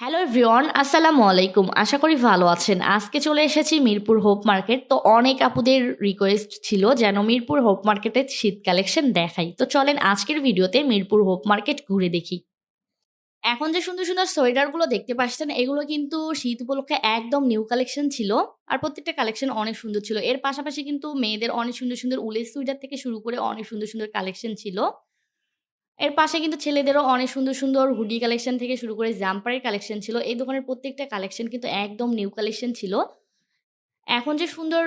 Hello everyone আসসালামু আলাইকুম আশা করি ভালো আছেন। আজকে চলে এসেছি মিরপুর হোপ মার্কেট তো অনেক আপুদের রিকোয়েস্ট ছিল যেন মিরপুর হোপ মার্কেটের শীত কালেকশন দেখাই। তো চলেন আজকের ভিডিওতে মিরপুর হোপ মার্কেট ঘুরে দেখি। এখন যে সুন্দর সুন্দর সোয়েটারগুলো দেখতে পাচ্ছেন, এগুলো কিন্তু শীত উপলক্ষে একদম নিউ কালেকশন ছিল। আর প্রত্যেকটা কালেকশন অনেক সুন্দর ছিল। এর পাশাপাশি কিন্তু মেয়েদের অনেক সুন্দর সুন্দর উলের সোয়েটার থেকে শুরু করে অনেক সুন্দর সুন্দর কালেকশন ছিল। এর পাশে কিন্তু ছেলেদেরও অনেক সুন্দর সুন্দর হুডি কালেকশন থেকে শুরু করে জাম্পারের কালেকশন ছিল। এই দোকানের প্রত্যেকটা কালেকশন কিন্তু একদম নিউ কালেকশন ছিল। এখন যে সুন্দর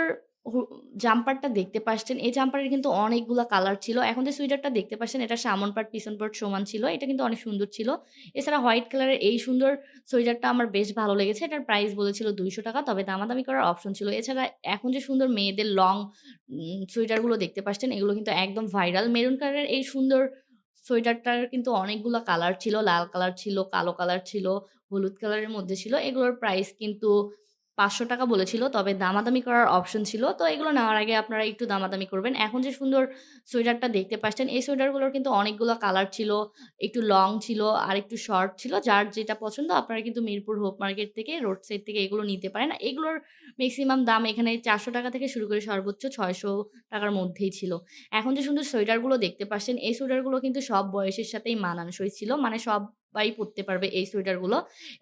জাম্পারটা দেখতে পাচ্ছেন, এই জাম্পারের কিন্তু অনেকগুলা কালার ছিল। এখন যে সুইটারটা দেখতে পাচ্ছেন, এটা সামন পাট পিছন পাট সমান ছিল। এটা কিন্তু অনেক সুন্দর ছিল। এছাড়া হোয়াইট কালারের এই সুন্দর সোয়েটারটা আমার বেশ ভালো লেগেছে। এটার প্রাইস বলেছিল দুইশো টাকা, তবে দামাদামি করার অপশন ছিল। এছাড়া এখন যে সুন্দর মেয়েদের লং সোয়েটারগুলো দেখতে পাচ্ছেন, এগুলো কিন্তু একদম ভাইরাল মেরুন কালারের এই সুন্দর সোয়েটারটার কিন্তু অনেকগুলো কালার ছিল, লাল কালার ছিল, কালো কালার ছিল, হলুদ কালারের মধ্যে ছিল। এগুলোর প্রাইস কিন্তু পাঁচশো টাকা বলেছিল, তবে দামাদামি করার অপশন ছিল। তো এগুলো নেওয়ার আগে আপনারা একটু দামাদামি করবেন। এখন যে সুন্দর সোয়েটারটা দেখতে পাচ্ছেন, এই সোয়েটারগুলোর কিন্তু অনেকগুলো কালার ছিল, একটু লং ছিল, আর একটু শর্ট ছিল। যার যেটা পছন্দ, আপনারা কিন্তু মিরপুর হোপ মার্কেট থেকে, রোড সাইড থেকে এগুলো নিতে পারেন। এগুলোর ম্যাক্সিমাম দাম এখানে চারশো টাকা থেকে শুরু করে সর্বোচ্চ ছয়শো টাকার মধ্যেই ছিল। এখন যে সুন্দর সোয়েটারগুলো দেখতে পাচ্ছেন, এই সোয়েটারগুলো কিন্তু সব বয়সের সাথেই মানানসই ছিল। মানে সবাই পরতে পারবে এই সোয়েটারগুলো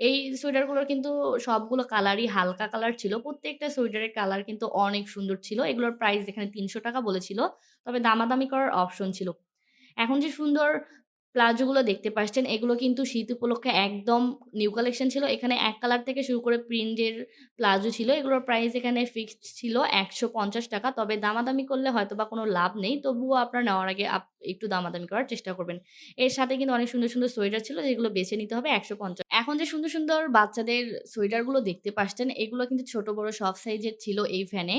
এই সোয়েটারগুলোর কিন্তু সবগুলো কালারই হালকা কালার ছিল। প্রত্যেকটা সোয়েটারের কালার কিন্তু অনেক সুন্দর ছিল। এগুলোর প্রাইস এখানে তিনশো টাকা বলেছিল, তবে দামাদামি করার অপশন ছিল। এখন যে সুন্দর প্লাজোগুলো দেখতে পাচ্ছেন এগুলো কিন্তু শীত উপলক্ষে একদম নিউ কালেকশন ছিল। এখানে এক কালার থেকে শুরু করে প্রিন্টের প্লাজো ছিল। এগুলোর প্রাইস এখানে ফিক্সড ছিল একশো পঞ্চাশ টাকা। তবে দামাদামি করলে হয়তো বা কোনো লাভ নেই। তবুও আপনার নেওয়ার আগে একটু দামাদামি করার চেষ্টা করবেন। এর সাথে কিন্তু অনেক সুন্দর সুন্দর সোয়েটার ছিল যেগুলো বেছে নিতে হবে একশো পঞ্চাশ। এখন যে সুন্দর সুন্দর বাচ্চাদের সোয়েটারগুলো দেখতে পাচ্ছেন এগুলো কিন্তু ছোট, বড়, সব সাইজের ছিল এই ফ্যানে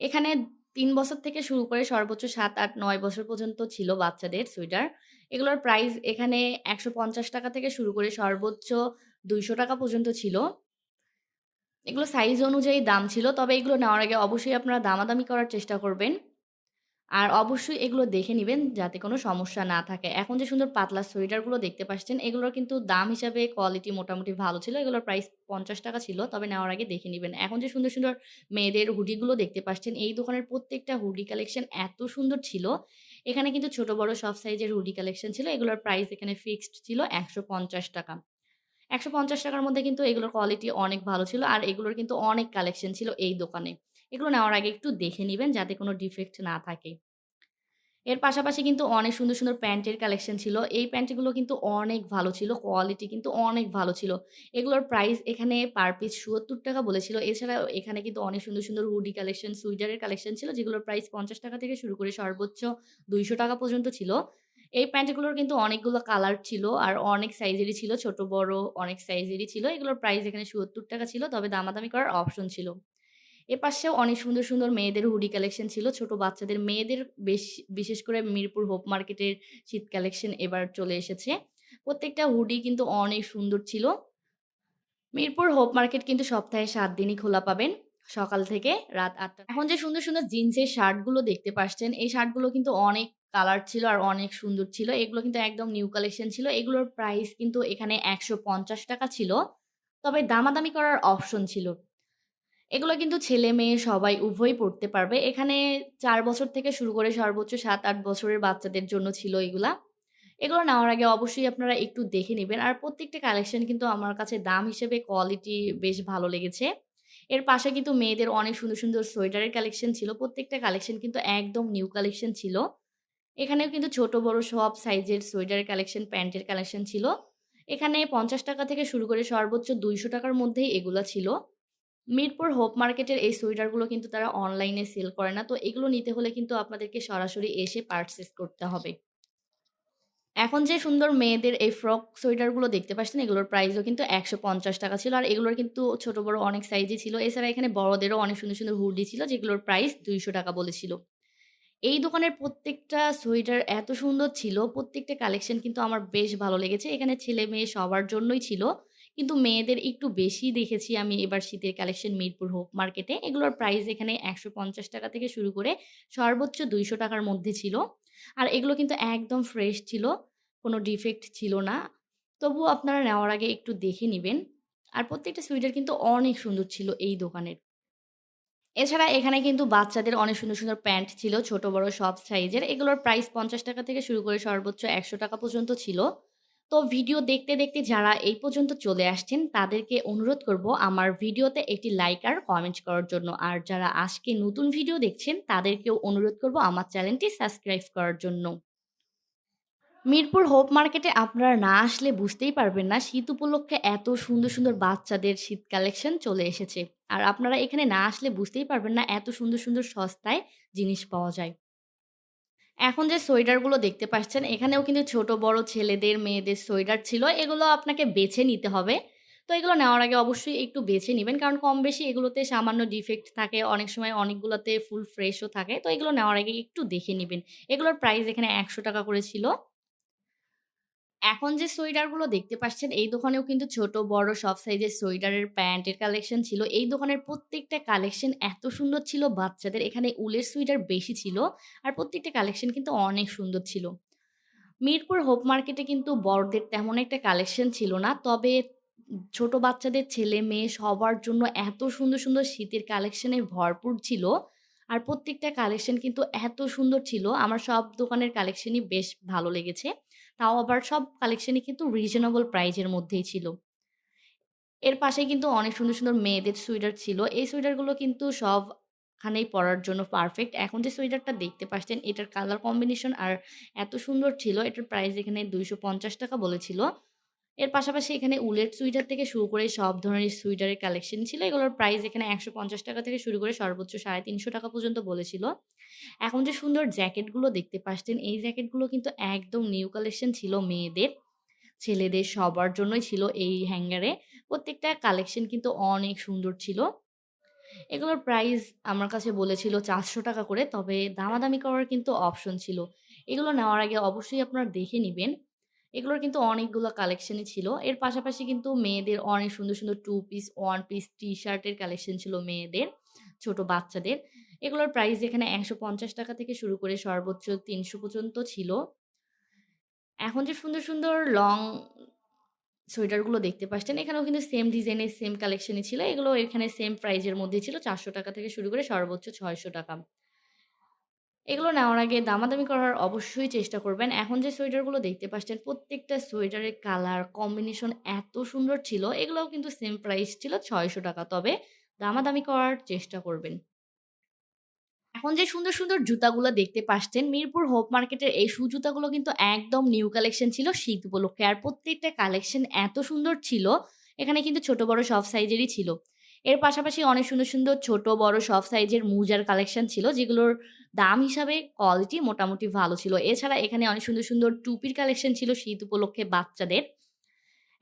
এখানে তিন বছর থেকে শুরু করে সর্বোচ্চ সাত, আট, নয় বছর পর্যন্ত ছিল বাচ্চাদের সোয়েটার এগুলোর প্রাইস এখানে একশো পঞ্চাশ টাকা থেকে শুরু করে সর্বোচ্চ দুইশো টাকা পর্যন্ত ছিল। এগুলো সাইজ অনুযায়ী দাম ছিল, তবে এগুলো নেওয়ার আগে অবশ্যই আপনারা দামাদামি করার চেষ্টা করবেন। আর অবশ্যই এগুলো দেখে নেবেন যাতে কোনো সমস্যা না থাকে। এখন যে সুন্দর পাতলা সোয়েটারগুলো দেখতে পাচ্ছেন, এগুলোর কিন্তু দাম হিসাবে কোয়ালিটি মোটামুটি ভালো ছিল, এগুলোর প্রাইস পঞ্চাশ টাকা ছিল, তবে নেওয়ার আগে দেখে নেবেন। এখন যে সুন্দর সুন্দর মেয়েদের হুডিগুলো দেখতে পাচ্ছেন, এই দোকানের প্রত্যেকটা হুডি কালেকশন এত সুন্দর ছিল এখানে কিন্তু ছোট বড় সব সাইজের হুডি কালেকশন ছিল। এগুলোর প্রাইস এখানে ফিক্সড ছিল একশো পঞ্চাশ টাকা। একশো পঞ্চাশ টাকার মধ্যে কিন্তু এগুলোর কোয়ালিটি অনেক ভালো ছিল আর এগুলোর কিন্তু অনেক কালেকশন ছিল এই দোকানে। এগুলো নেওয়ার আগে একটু দেখে নেবেন যাতে কোনো ডিফেক্ট না থাকে। এর পাশাপাশি কিন্তু অনেক সুন্দর সুন্দর প্যান্টের কালেকশন ছিল। এই প্যান্টগুলো কিন্তু অনেক ভালো ছিল কোয়ালিটি কিন্তু অনেক ভালো ছিল। এগুলোর প্রাইস এখানে পার পিস চুয়াত্তর টাকা বলেছিল। এছাড়া এখানে কিন্তু অনেক সুন্দর সুন্দর হুডি কালেকশন সুইটারের কালেকশন ছিল, যেগুলোর প্রাইস পঞ্চাশ টাকা থেকে শুরু করে সর্বোচ্চ দুইশো টাকা পর্যন্ত ছিল। এই প্যান্টগুলোর কিন্তু অনেকগুলো কালার ছিল আর অনেক সাইজেরই ছিল, ছোট, বড় অনেক সাইজেরই ছিল। এগুলোর প্রাইস এখানে সত্তর টাকা ছিল, তবে দামাদামি করার অপশন ছিল। এ পাশেও অনেক সুন্দর সুন্দর মেয়েদের হুডি কালেকশন ছিল। ছোট বাচ্চাদের মেয়েদের বেশ, বিশেষ করে মিরপুর হোপ মার্কেটের শীত কালেকশন এবার চলে এসেছে। প্রত্যেকটা হুডি কিন্তু অনেক সুন্দর ছিল। মিরপুর হোপ মার্কেট কিন্তু সপ্তাহে সাত দিনই খোলা পাবেন, সকাল থেকে রাত আটটা। এখন যে সুন্দর সুন্দর জিন্সের শার্টগুলো দেখতে পাচ্ছেন এই শার্টগুলো কিন্তু অনেক কালার ছিল আর অনেক সুন্দর ছিল। এগুলো কিন্তু একদম নিউ কালেকশন ছিল। এগুলোর প্রাইস কিন্তু এখানে একশো পঞ্চাশ টাকা ছিল। তবে দামাদামি করার অপশন ছিল। এগুলো কিন্তু ছেলে মেয়ে সবাই উভয়ই পড়তে পারবে। এখানে চার বছর থেকে শুরু করে সর্বোচ্চ সাত, আট বছরের বাচ্চাদের জন্য ছিল এগুলা। এগুলো নেওয়ার আগে অবশ্যই আপনারা একটু দেখে নেবেন। আর প্রত্যেকটা কালেকশন কিন্তু আমার কাছে দাম হিসেবে কোয়ালিটি বেশ ভালো লেগেছে। এর পাশে কিন্তু মেয়েদের অনেক সুন্দর সুন্দর সোয়েটারের কালেকশন ছিল। প্রত্যেকটা কালেকশন কিন্তু একদম নিউ কালেকশন ছিল। এখানেও কিন্তু ছোট, বড় সব সাইজের সোয়েটারের কালেকশন প্যান্টের কালেকশন ছিল। এখানে পঞ্চাশ টাকা থেকে শুরু করে সর্বোচ্চ দুইশো টাকার মধ্যেই এগুলো ছিল। মিরপুর হোপ মার্কেটের এই সোয়েটারগুলো কিন্তু তারা অনলাইনে সেল করে না। তো এগুলো নিতে হলে কিন্তু আপনাদেরকে সরাসরি এসে পারচেস করতে হবে। এখন যে সুন্দর মেয়েদের এই ফ্রক সোয়েটারগুলো দেখতে পাচ্ছেন, এগুলোর প্রাইসও কিন্তু একশো পঞ্চাশ টাকা ছিল। আর এগুলোর কিন্তু ছোট, বড় অনেক সাইজই ছিল। এছাড়া এখানে বড়দেরও অনেক সুন্দর সুন্দর হুডি ছিল, যেগুলোর প্রাইস দুইশো টাকা বলেছিল। এই দোকানের প্রত্যেকটা সোয়েটার এত সুন্দর ছিল। প্রত্যেকটা কালেকশন কিন্তু আমার বেশ ভালো লেগেছে। এখানে ছেলে মেয়ে সবার জন্যই ছিল। কিন্তু মেয়েদের একটু বেশি দেখেছি আমি এবার শীতের কালেকশন মিরপুর হোপ মার্কেটে এগুলোর প্রাইস এখানে একশো পঞ্চাশ টাকা থেকে শুরু করে সর্বোচ্চ দুইশো টাকার মধ্যে ছিল আর এগুলো কিন্তু একদম ফ্রেশ ছিল কোনো ডিফেক্ট ছিল না তবুও আপনারা নেওয়ার আগে একটু দেখে নেবেন আর প্রত্যেকটা সোয়েটার কিন্তু অনেক সুন্দর ছিল এই দোকানের। এছাড়া এখানে কিন্তু বাচ্চাদের অনেক সুন্দর, সুন্দর প্যান্ট ছিল ছোট বড় সব সাইজের। এগুলোর প্রাইস ৳৫০ থেকে শুরু করে সর্বোচ্চ ৳১০০ পর্যন্ত ছিল। তো ভিডিও দেখতে, দেখতে যারা এই পর্যন্ত চলে আসছেন তাদেরকে অনুরোধ করব আমার ভিডিওতে একটি লাইক আর কমেন্ট করার জন্য। আর যারা আজকে নতুন ভিডিও দেখছেন তাদেরকেও অনুরোধ করব আমার চ্যানেলটি সাবস্ক্রাইব করার জন্য। মিরপুর হোপ মার্কেটে আপনারা না আসলে বুঝতেই পারবেন না শীত উপলক্ষে এত সুন্দর, সুন্দর বাচ্চাদের শীত কালেকশন চলে এসেছে। আর আপনারা এখানে না আসলে বুঝতেই পারবেন না এত সুন্দর, সুন্দর সস্তায় জিনিস পাওয়া যায়। এখন যে সোয়েটারগুলো দেখতে পাচ্ছেন, এখানেও কিন্তু ছোট বড় ছেলেদের, মেয়েদের সোয়েটার ছিল। এগুলো আপনাকে বেছে নিতে হবে। তো এগুলো নেওয়ার আগে অবশ্যই একটু বেছে নেবেন, কারণ কম বেশি এগুলোতে সামান্য ডিফেক্ট থাকে। অনেক সময় অনেকগুলোতে ফুল ফ্রেশও থাকে। তো এগুলো নেওয়ার আগে একটু দেখে নেবেন এগুলোর প্রাইস এখানে ৳১০০ করে ছিল। এখন যে সোয়েটারগুলো দেখতে পাচ্ছেন এই দোকানেও কিন্তু ছোট বড় সব সাইজের সোয়েটারের প্যান্টের কালেকশন ছিল। এই দোকানের প্রত্যেকটা কালেকশন এত সুন্দর ছিল বাচ্চাদের। এখানে উলের সোয়েটার বেশি ছিল। আর প্রত্যেকটা কালেকশন কিন্তু অনেক সুন্দর ছিল। মিরপুর হোপ মার্কেটে কিন্তু বড়দের তেমন একটা কালেকশন ছিল না। তবে ছোট বাচ্চাদের ছেলে-মেয়ে সবার জন্য এত সুন্দর, সুন্দর শীতের কালেকশনে ভরপুর ছিল। আর প্রত্যেকটা কালেকশন কিন্তু এত সুন্দর ছিল। আমার সব দোকানের কালেকশনই বেশ ভালো লেগেছে। তাও আবার সব কালেকশনই কিন্তু রিজনেবল প্রাইজের মধ্যেই ছিল। এর পাশে কিন্তু অনেক সুন্দর, সুন্দর মেয়েদের সোয়েটার ছিল। এই সোয়েটারগুলো কিন্তু সব খানেই পরার জন্য পারফেক্ট। এখন যে সোয়েটারটা দেখতে পাচ্ছেন এটার কালার কম্বিনেশন আর এত সুন্দর ছিল। এটার প্রাইস এখানে ৳২৫০ বলেছিল। এর পাশাপাশি এখানে উলের সোয়েটার থেকে শুরু করে সব ধরনের সোয়েটারের কালেকশন ছিল। এগুলোর প্রাইস এখানে ৳১৫০ থেকে শুরু করে সর্বোচ্চ ৳৩৫০ পর্যন্ত বলেছিল। এখন যে সুন্দর জ্যাকেটগুলো দেখতে পাচ্ছেন এই জ্যাকেটগুলো কিন্তু একদম নিউ কালেকশন ছিল মেয়েদের, ছেলেদের সবার জন্যই ছিল এই হ্যাঙ্গারে। প্রত্যেকটা কালেকশন কিন্তু অনেক সুন্দর ছিল। এগুলোর প্রাইস আমার কাছে বলেছিল ৳৪০০ করে। তবে দামাদামি করার কিন্তু অপশন ছিল। এগুলো নেওয়ার আগে অবশ্যই আপনারা দেখে নিবেন। এগুলোর কিন্তু অনেকগুলো কালেকশনই ছিল। এর পাশাপাশি কিন্তু মেয়েদের অনেক সুন্দর, সুন্দর টু পিস, ওয়ান পিস টি-শার্টের কালেকশন ছিল মেয়েদের, ছোট বাচ্চাদের। এগুলোর প্রাইস এখানে ৳১৫০ থেকে শুরু করে সর্বোচ্চ তিনশো পর্যন্ত ছিল। এখন যে সুন্দর, সুন্দর লং সোয়েটারগুলো দেখতে পাচ্ছেন এখানেও কিন্তু সেম ডিজাইনের সেম কালেকশনই ছিল। এগুলো এখানে সেম প্রাইজের মধ্যে ছিল চারশো টাকা থেকে শুরু করে সর্বোচ্চ ৳৬০০। এগুলো নেওয়ার আগে দামাদামি করার অবশ্যই চেষ্টা করবেন। এখন যে সোয়েটারগুলো দেখতে পাচ্ছেন প্রত্যেকটা সোয়েটারের কালার কম্বিনেশন এত সুন্দর ছিল। এগুলোও কিন্তু সেম প্রাইস ছিল ৳৬০০ তবে দামাদামি করার চেষ্টা করবেন। এখন যে সুন্দর, সুন্দর জুতাগুলো দেখতে পাচ্ছেন মিরপুর হোপ মার্কেটের এই শু জুতাগুলো কিন্তু একদম নিউ কালেকশন ছিল শীত উপলক্ষে। আর প্রত্যেকটা কালেকশন এত সুন্দর ছিল এখানে কিন্তু ছোট বড় সব সাইজেরই ছিল। এর পাশাপাশি অনেক সুন্দর, সুন্দর ছোট বড় সব সাইজের মুজার কালেকশন ছিল যেগুলোর দাম হিসাবে কোয়ালিটি মোটামুটি ভালো ছিল। এছাড়া এখানে অনেক সুন্দর, সুন্দর টুপির কালেকশন ছিল শীত উপলক্ষে বাচ্চাদের।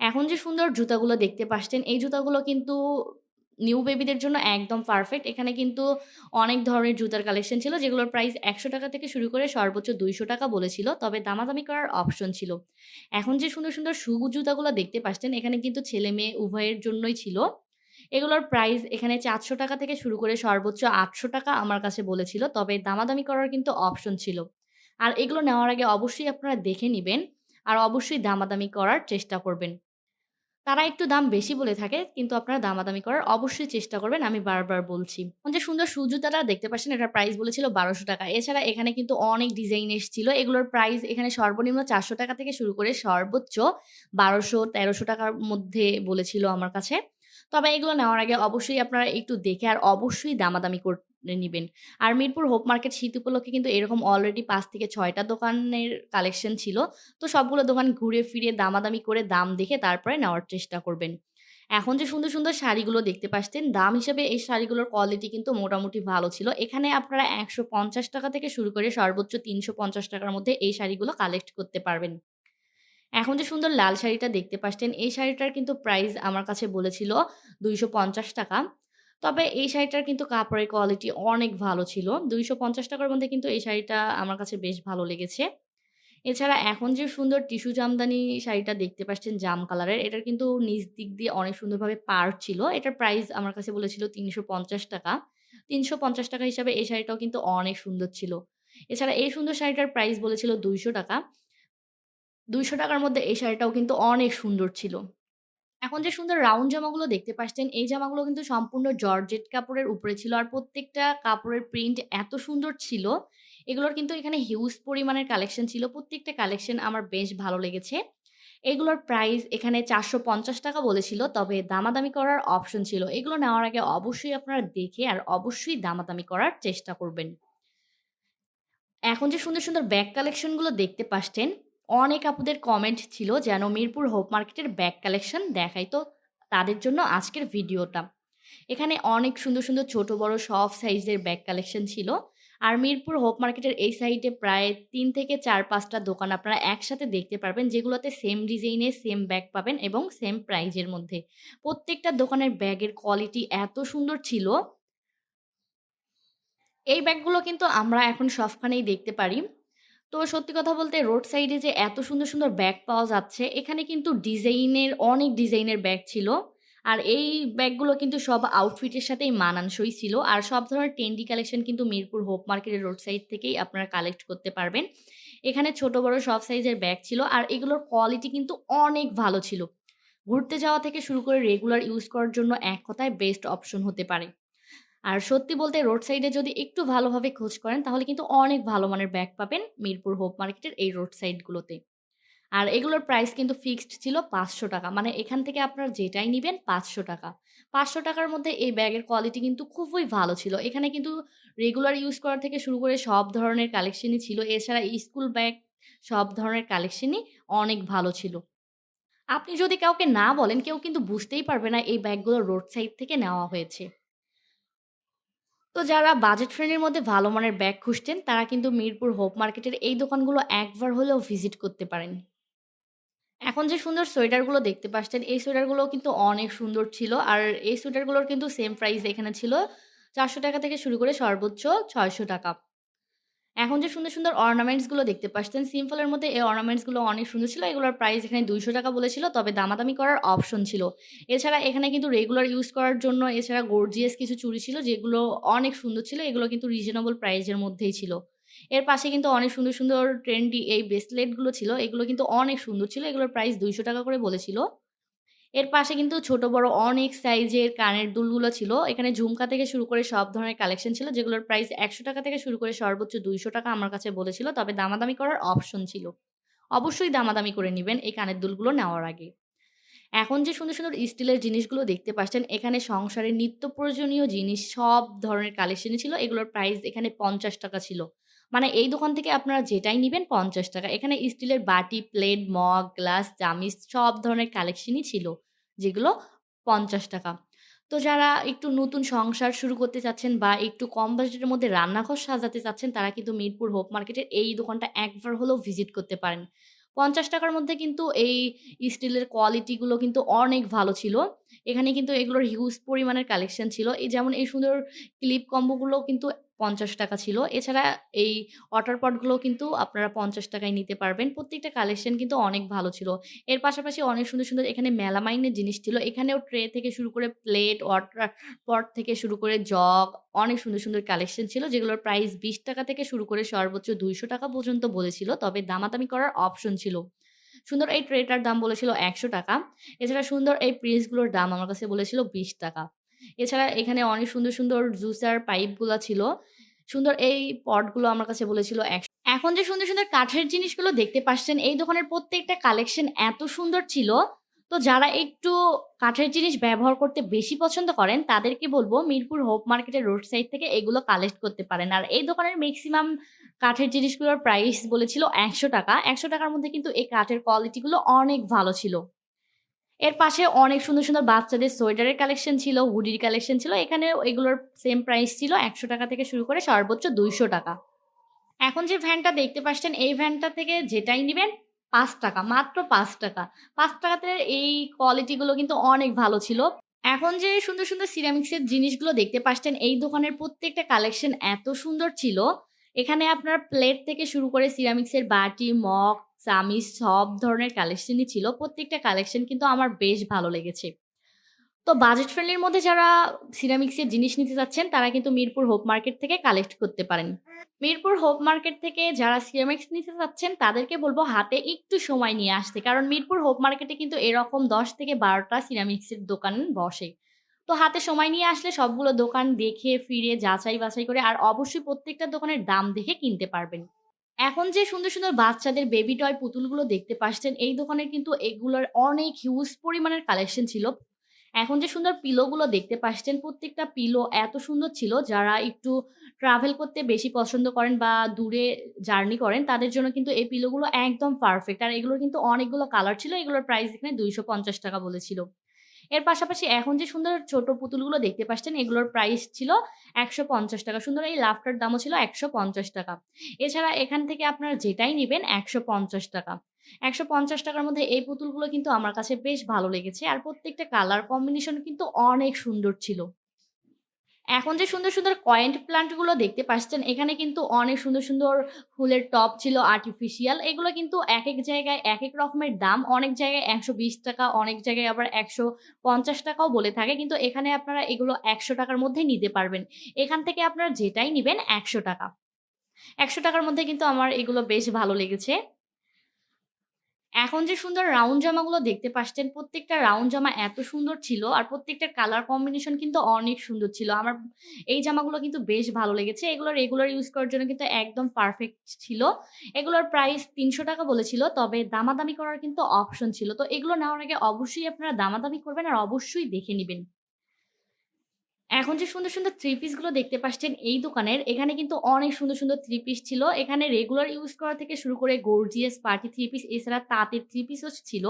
এখন যে সুন্দর জুতাগুলো দেখতে পাচ্ছেন এই জুতাগুলো কিন্তু নিউ বেবিদের জন্য একদম পারফেক্ট। এখানে কিন্তু অনেক ধরনের জুতার কালেকশন ছিল যেগুলোর প্রাইস ৳১০০ থেকে শুরু করে সর্বোচ্চ ৳২০০ বলেছিল। তবে দামাদামি করার অপশন ছিল। এখন যে সুন্দর, সুন্দর শু জুতাগুলো দেখতে পাচ্ছেন এখানে কিন্তু ছেলে-মেয়ে উভয়ের জন্যই ছিল। এগুলোর প্রাইস এখানে ৳৪০০ থেকে শুরু করে সর্বোচ্চ ৳৮০০ আমার কাছে বলেছিল। তবে দামাদামি করার কিন্তু অপশন ছিল। আর এগুলো নেওয়ার আগে অবশ্যই আপনারা দেখে নিবেন। আর অবশ্যই দামাদামি করার চেষ্টা করবেন। তারা একটু দাম বেশি বলে থাকে, কিন্তু আপনারা দামাদামি করার অবশ্যই চেষ্টা করবেন, আমি বারবার বলছি। যে সুন্দর শু জুতাটা দেখতে পাচ্ছেন, এটার প্রাইস বলেছিল ৳১২০০ এছাড়া এখানে কিন্তু অনেক ডিজাইন এসছিল। এগুলোর প্রাইস এখানে সর্বনিম্ন ৳৪০০ থেকে শুরু করে সর্বোচ্চ বারোশো তেরোশো টাকার মধ্যে বলেছিল আমার কাছে। তবে এগুলো নেওয়ার আগে অবশ্যই আপনারা একটু দেখে আর অবশ্যই দামাদামি করে নিবেন। আর মিরপুর হোপ মার্কেট শীত উপলক্ষে কিন্তু এরকম অলরেডি পাঁচ থেকে ছয়টা দোকানের কালেকশন ছিল। তো সবগুলো দোকান ঘুরে ফিরে দামাদামি করে দাম দেখে তারপরে নেওয়ার চেষ্টা করবেন। এখন যে সুন্দর, সুন্দর শাড়িগুলো দেখতে পাচ্ছেন দাম হিসেবে এই শাড়িগুলোর কোয়ালিটি কিন্তু মোটামুটি ভালো ছিল। এখানে আপনারা ৳১৫০ থেকে শুরু করে সর্বোচ্চ ৳৩৫০ টাকার মধ্যে এই শাড়িগুলো কালেক্ট করতে পারবেন। এখন যে সুন্দর লাল শাড়িটা দেখতে পাচ্ছেন, এই শাড়িটার কিন্তু প্রাইস আমার কাছে বলেছিল ৳২৫০ তবে এই শাড়িটার কিন্তু কাপড়ের কোয়ালিটি অনেক ভালো ছিল। দুইশো পঞ্চাশ টাকার মধ্যে কিন্তু এই শাড়িটা আমার কাছে বেশ ভালো লেগেছে। এছাড়া এখন যে সুন্দর টিস্যু জামদানি শাড়িটা দেখতে পাচ্ছেন, জাম কালারের, এটার কিন্তু নিচ দিক দিয়ে অনেক সুন্দরভাবে পাড় ছিল। এটার প্রাইস আমার কাছে বলেছিল ৳৩৫০ ৳৩৫০ হিসাবে এই শাড়িটাও কিন্তু অনেক সুন্দর ছিল। এছাড়া এই সুন্দর শাড়িটার প্রাইস বলেছিল ৳২০০ ৳২০০ টাকার মধ্যে এই শাড়িটাও কিন্তু অনেক সুন্দর ছিল। এখন যে সুন্দর রাউন্ড জামাগুলো দেখতে পাচ্ছেন, এই জামাগুলো কিন্তু সম্পূর্ণ জর্জেট কাপড়ের উপরে ছিল। আর প্রত্যেকটা কাপড়ের প্রিন্ট এত সুন্দর ছিল। এগুলোর কিন্তু এখানে হিউজ পরিমাণের কালেকশন ছিল। প্রত্যেকটা কালেকশন আমার বেশ ভালো লেগেছে। এগুলোর প্রাইস এখানে ৳৪৫০ বলেছিল। তবে দামাদামি করার অপশন ছিল। এগুলো নেওয়ার আগে অবশ্যই আপনারা দেখে আর অবশ্যই দামাদামি করার চেষ্টা করবেন। এখন যে সুন্দর, সুন্দর ব্যাগ কালেকশনগুলো দেখতে পাচ্ছেন, অনেক আপুদের কমেন্ট ছিল যেন মিরপুর হোপ মার্কেটের ব্যাগ কালেকশন দেখাই। তো তাদের জন্য আজকের ভিডিওটা। এখানে অনেক সুন্দর, সুন্দর ছোট বড় সব সাইজের ব্যাগ কালেকশন ছিল। আর মিরপুর হোপ মার্কেটের এই সাইডে প্রায় তিন থেকে চার পাঁচটা দোকান আপনারা একসাথে দেখতে পারবেন যেগুলোতে সেম ডিজাইনের সেম ব্যাগ পাবেন এবং সেম প্রাইজের মধ্যে। প্রত্যেকটা দোকানের ব্যাগের কোয়ালিটি এত সুন্দর ছিল এই ব্যাগগুলো কিন্তু আমরা এখন সবখানেই দেখতে পারি। তো সত্যি কথা বলতে রোড সাইডে যে এত সুন্দর, সুন্দর ব্যাগ পাওয়া যাচ্ছে এখানে কিন্তু ডিজাইনের অনেক ডিজাইনের ব্যাগ ছিল। আর এই ব্যাগগুলো কিন্তু সব আউটফিটের সাথেই মানানসই ছিল। আর সব ধরনের ট্রেন্ডি কালেকশন কিন্তু মিরপুর হোপ মার্কেটের রোড সাইড থেকেই আপনারা কালেক্ট করতে পারবেন। এখানে ছোট বড় সব সাইজের ব্যাগ ছিল। আর এগুলোর কোয়ালিটি কিন্তু অনেক ভালো ছিল। ঘুরতে যাওয়া থেকে শুরু করে রেগুলার ইউজ করার জন্য এক কথায় বেস্ট অপশন হতে পারে। আর সত্যি বলতে রোড সাইডে যদি একটু ভালোভাবে খোঁজ করেন, তাহলে কিন্তু অনেক ভালো মানের ব্যাগ পাবেন মিরপুর হোপ মার্কেটের এই রোড সাইডগুলোতে। আর এগুলোর প্রাইস কিন্তু ফিক্সড ছিল ৳৫০০ মানে এখান থেকে আপনারা যেটাই নেবেন পাঁচশো টাকা পাঁচশো টাকার মধ্যে এই ব্যাগের কোয়ালিটি কিন্তু খুবই ভালো ছিল। এখানে কিন্তু রেগুলার ইউজ করা থেকে শুরু করে সব ধরনের কালেকশনই ছিল। এছাড়া স্কুল ব্যাগ সব ধরনের কালেকশনই অনেক ভালো ছিল। আপনি যদি কাউকে না বলেন, কেউ কিন্তু বুঝতেই পারবে না এই ব্যাগগুলো রোড সাইড থেকে নেওয়া হয়েছে। তো যারা বাজেট ফ্রেন্ডের মধ্যে ভালো মানের ব্যাগ খুঁজছেন তারা কিন্তু মিরপুর হোপ মার্কেটের এই দোকানগুলো একবার হলেও ভিজিট করতে পারেন। এখন যে সুন্দর সোয়েটারগুলো দেখতে পাচ্ছেন, এই সোয়েটারগুলো কিন্তু অনেক সুন্দর ছিল। আর এই সোয়েটারগুলোর কিন্তু সেম প্রাইস এখানে ছিল ৳৪০০ থেকে শুরু করে সর্বোচ্চ ৳৬০০ এখন যে সুন্দর, সুন্দর অর্নামেন্টসগুলো দেখতে পাচ্ছেন সিম্পলের মধ্যে এই অর্নামেন্টসগুলো অনেক সুন্দর ছিল। এগুলোর প্রাইস এখানে ৳২০০ বলেছিল তবে দামাদামি করার অপশন ছিল। এছাড়া এখানে কিন্তু রেগুলার ইউজ করার জন্য এছাড়া গর্জিয়াস কিছু চুড়ি ছিল যেগুলো অনেক সুন্দর ছিল। এগুলো কিন্তু রিজনেবল প্রাইসের মধ্যেই ছিল। এর পাশে কিন্তু অনেক সুন্দর, সুন্দর ট্রেন্ডি এই ব্রেসলেটগুলো ছিল। এগুলো কিন্তু অনেক সুন্দর ছিল। এগুলোর প্রাইস ৳২০০ করে বলেছিল। এর পাশে কিন্তু ছোট বড় অনেক সাইজের কানের দুলগুলো ছিল। এখানে ঝুমকা থেকে শুরু করে সব ধরনের কালেকশন ছিল যেগুলোর প্রাইস ৳১০০ থেকে শুরু করে সর্বোচ্চ ৳২০০ আমার কাছে বলেছিল। তবে দামাদামি করার অপশন ছিল। অবশ্যই দামাদামি করে নিবেন এই কানের দুলগুলো নেওয়ার আগে। এখন যে সুন্দর, সুন্দর স্টিলের জিনিসগুলো দেখতে পাচ্ছেন এখানে সংসারের নিত্য প্রয়োজনীয় জিনিস সব ধরনের কালেকশনই ছিল। এগুলোর প্রাইস এখানে ৳৫০ ছিল। মানে এই দোকান থেকে আপনারা যেটাই নেবেন পঞ্চাশ টাকা এখানে স্টিলের বাটি, প্লেট, মগ, গ্লাস, চামিচ সব ধরনের কালেকশনই ছিল। যেগুলো ৳৫০ তো যারা একটু নতুন সংসার শুরু করতে চাচ্ছেন বা একটু কম বাজেটের মধ্যে রান্নাঘর সাজাতে চাচ্ছেন তারা কিন্তু মিরপুর হোপ মার্কেটের এই দোকানটা একবার হলেও ভিজিট করতে পারেন। পঞ্চাশ টাকার মধ্যে কিন্তু এই স্টিলের কোয়ালিটিগুলো কিন্তু অনেক ভালো ছিল। এখানে কিন্তু এগুলোর হিউজ পরিমাণের কালেকশন ছিল। এই যেমন এই সুন্দর ক্লিপ কম্বোগুলো কিন্তু ৳৫০ ছিল। এছাড়া এই ওয়াটার পটগুলোও কিন্তু আপনারা পঞ্চাশ টাকায় নিতে পারবেন। প্রত্যেকটা কালেকশন কিন্তু অনেক ভালো ছিল। এর পাশাপাশি অনেক সুন্দর, সুন্দর এখানে মেলামাইনের জিনিস ছিল। এখানেও ট্রে থেকে শুরু করে প্লেট, ওয়াটার পট থেকে শুরু করে জগ অনেক সুন্দর, সুন্দর কালেকশন ছিল যেগুলোর প্রাইস ৳২০ থেকে শুরু করে সর্বোচ্চ ৳২০০ পর্যন্ত বলেছিল। তবে দামাদামি করার অপশন ছিল। সুন্দর এই ট্রেটার দাম বলেছিল ৳১০০ এছাড়া সুন্দর এই প্রিসগুলোর দাম আমার কাছে বলেছিল ৳২০ এছাড়া এখানে অনেক সুন্দর, সুন্দর জুসার পাইপগুলো ছিল। সুন্দর এই পটগুলো আমার কাছে বলেছিল একশো এখন যে সুন্দর, সুন্দর কাঠের জিনিসগুলো দেখতে পাচ্ছেন এই দোকানের প্রত্যেকটা কালেকশন এত সুন্দর ছিল। তো যারা একটু কাঠের জিনিস ব্যবহার করতে বেশি পছন্দ করেন তাদেরকে বলব মিরপুর হোপ মার্কেটের রোড সাইড থেকে এগুলো কালেক্ট করতে পারেন। আর এই দোকানের ম্যাক্সিমাম কাঠের জিনিসগুলোর প্রাইস বলেছিল একশো টাকা একশো টাকার মধ্যে কিন্তু এই কাঠের কোয়ালিটিগুলো অনেক ভালো ছিল। এর পাশে অনেক সুন্দর, সুন্দর বাচ্চাদের সোয়েটারের কালেকশন ছিল, হুডির কালেকশন ছিল। এখানে এগুলোর সেম প্রাইস ছিল ৳১০০ থেকে শুরু করে সর্বোচ্চ ৳২০০ এখন যে ভ্যানটা দেখতে পাচ্ছেন এই ভ্যানটা থেকে যেটাই নিবেন ৳৫ মাত্র পাঁচ টাকা পাঁচ টাকাতে এই কোয়ালিটিগুলো কিন্তু অনেক ভালো ছিল। এখন যে সুন্দর, সুন্দর সিরামিক্সের জিনিসগুলো দেখতে পাচ্ছেন এই দোকানের প্রত্যেকটা কালেকশন এত সুন্দর ছিল। এখানে আপনার প্লেট থেকে শুরু করে সিরামিক্সের বাটি, মগ, চামিচ সব ধরনের কালেকশনই ছিল। প্রত্যেকটা কালেকশন কিন্তু আমার বেশ ভালো লেগেছে। তো বাজেট ফ্রেন্ডলির মধ্যে যারা সিরামিক্সের জিনিস নিতে চাচ্ছেন, তারা কিন্তু মিরপুর হোপ মার্কেট থেকে কালেক্ট করতে পারেন। মিরপুর হোপ মার্কেট থেকে যারা সিরামিক্স নিতে চাচ্ছেন, তাদেরকে বলব হাতে একটু সময় নিয়ে আসতে। কারণ মিরপুর হোপ মার্কেটে কিন্তু এরকম দশ থেকে বারোটা সিরামিক্সের দোকান বসে। তো হাতে সময় নিয়ে আসলে সবগুলো দোকান দেখে, ফিরে, যাচাই বাছাই করে আর অবশ্যই প্রত্যেকটা দোকানের দাম দেখে কিনতে পারবেন। এখন যে সুন্দর সুন্দর বাচ্চাদের বেবি টয় পুতুলগুলো দেখতে পাচ্ছেন, এই দোকানের কিন্তু এগুলোর অনেক হিউজ পরিমাণের কালেকশন ছিল। এখন যে সুন্দর পিলোগুলো দেখতে পাচ্ছেন, প্রত্যেকটা পিলো এত সুন্দর ছিল। যারা একটু ট্রাভেল করতে বেশি পছন্দ করেন বা দূরে জার্নি করেন, তাদের জন্য কিন্তু এই পিলোগুলো একদম পারফেক্ট আর এগুলোর কিন্তু অনেকগুলো কালার ছিল, এগুলোর প্রাইস এখানে দুইশো পঞ্চাশ টাকা বলেছিল। এর পাশাপাশি এখন যে সুন্দর ছোট পুতুলগুলো দেখতে পাচ্ছেন, এগুলোর প্রাইস ছিল একশো পঞ্চাশ টাকা। সুন্দর এই লাফটার দামও ছিল একশো পঞ্চাশ টাকা। এছাড়া এখান থেকে আপনারা যেটাই নেবেন একশো পঞ্চাশ টাকা। একশো পঞ্চাশ টাকার মধ্যে এই পুতুলগুলো কিন্তু আমার কাছে বেশ ভালো লেগেছে। আর প্রত্যেকটা কালার কম্বিনেশন কিন্তু অনেক সুন্দর ছিল। এখন যে সুন্দর সুন্দর কয়েন্ট প্লান্টগুলো দেখতে পাচ্ছেন, এখানে কিন্তু অনেক সুন্দর সুন্দর ফুলের টপ ছিল আর্টিফিশিয়াল এগুলো কিন্তু এক এক জায়গায় এক এক রকমের দাম। অনেক জায়গায় একশো বিশ টাকা, অনেক জায়গায় আবার একশো পঞ্চাশ টাকাও বলে থাকে। কিন্তু এখানে আপনারা এগুলো একশো টাকার মধ্যেই নিতে পারবেন। এখান থেকে আপনারা যেটাই নেবেন একশো টাকা। একশো টাকার মধ্যে কিন্তু আমার এগুলো বেশ ভালো লেগেছে। এখন যে সুন্দর রাউন্ড জামাগুলো দেখতে পাচ্ছেন, প্রত্যেকটা রাউন্ড জামা এত সুন্দর ছিল আর প্রত্যেকটা কালার কম্বিনেশন কিন্তু অনেক সুন্দর ছিল। আমার এই জামাগুলো কিন্তু বেশ ভালো লেগেছে। এগুলো রেগুলার ইউজ করার জন্য কিন্তু একদম পারফেক্ট ছিল। এগুলোর প্রাইস তিনশো টাকা বলেছিল, তবে দামাদামি করার কিন্তু অপশন ছিল। তো এগুলো নেওয়ার আগে অবশ্যই আপনারা দামাদামি করবেন আর অবশ্যই দেখে নেবেন। এখন যে সুন্দর সুন্দর থ্রি পিসগুলো দেখতে পাচ্ছেন এই দোকানের, এখানে কিন্তু অনেক সুন্দর সুন্দর থ্রি পিস ছিল। এখানে রেগুলার ইউজ করা থেকে শুরু করে গর্জিয়াস পার্টি থ্রি পিস এছাড়া তাঁতের থ্রি পিসও ছিল।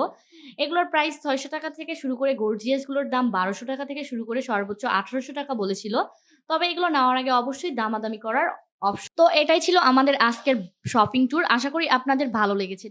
এগুলোর প্রাইস ছয়শো টাকা থেকে শুরু করে গর্জিয়াসগুলোর দাম বারোশো টাকা থেকে শুরু করে সর্বোচ্চ আঠারোশো টাকা বলেছিল। তবে এগুলো নেওয়ার আগে অবশ্যই দামাদামি করার অপশন তো এটাই ছিল আমাদের আজকের শপিং ট্যুর আশা করি আপনাদের ভালো লেগেছে।